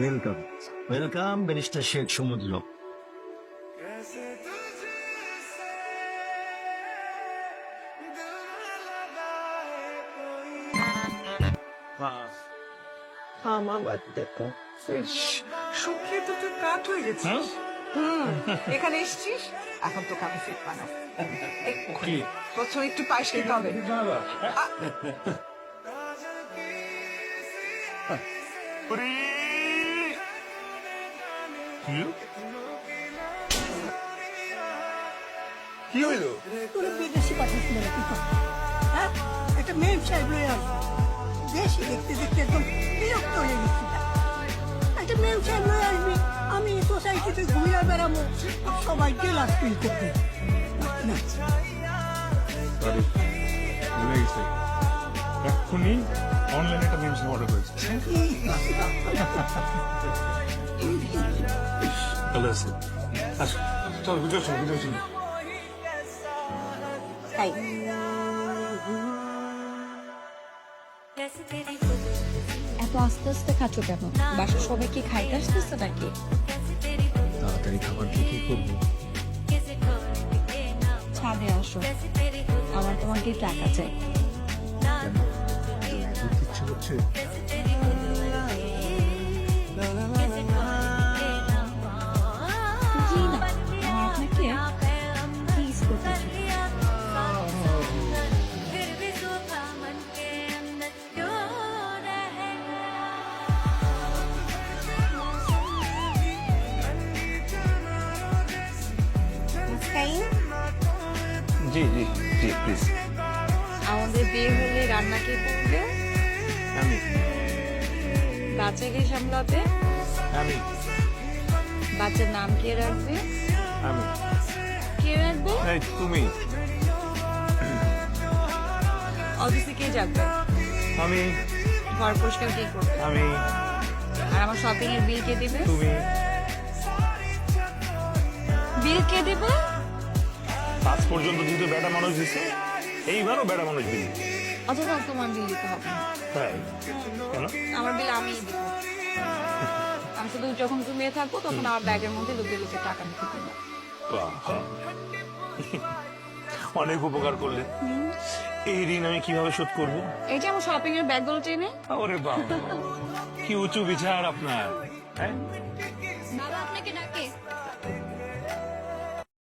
Welcome welcome barrister Sheikh সমুদ্র আমার দেখো। শুকিয়ে তো তুই কাঠ হয়ে গেছিস। এখানে এসছিস? এখন তোকে আমি ফিট বানাবো। প্রথমে একটু পায়েস খেতে হবে। কি? হইল? তোরে বিদেশি পাঠাচ্ছিল নাকি হ্যাঁ? একটা মেয়ে সাহেব লয়ে আসবে। দেশি দেখতে দেখতে একদম বিরক্ত হয়ে গেছি। একটা মেয়ে সাহেব লয়ে আসবি আমি সোসাইটিতে ঘুরে বেড়াবো সবাই জেলাস ফিল করবে। না। ভুলে গেছি। এক্ষুনি অনলাইনে একটা মিমস অর্ডার করেছি। আছে। আচ্ছা চল বুঝে চল বুঝে চল। তাই। এত আস্তে আস্তে খাচ্ছ কেন? বাসার সবাই কি খাইতে আসতেছে নাকি? তাড়াতাড়ি খাবার কি কি করব? ছাদে আসো। আমার তোমাকে টাকা চাই? ঘুরতে ইচ্ছে জি জি জি প্লিজ আমাদের বিয়ে হলে রান্না কে করবে? আমি। বাচ্চাকে সামলাতে? আমি। বাচ্চার নাম কে রাখবে? আমি। কে রাখবে? এই তুমি। অফিসে কে যাবে আমি। ঘর পরিষ্কার কে করবে? আমি। আর আমার শপিং এর বিল কে দিবে? তুমি। পর্যন্ত যেহেতু বেটা মানুষ দিছে এইবারও বেটা মানুষ অথবা তোমার বিল দিতে হবে। তাই কেন? আমার বিল আমি দিব। আমি শুধু যখন ঘুমিয়ে থাকব তখন আমার ব্যাগের মধ্যে লুকিয়ে লুকিয়ে টাকা অনেক উপকার করলে। এই ঋণ আমি কীভাবে শোধ করব? এই যে আমার শপিং এর ব্যাগগুলো টেনে। ওরে বাবা। কি উঁচু বিচার আপনার হ্যাঁ? বাবা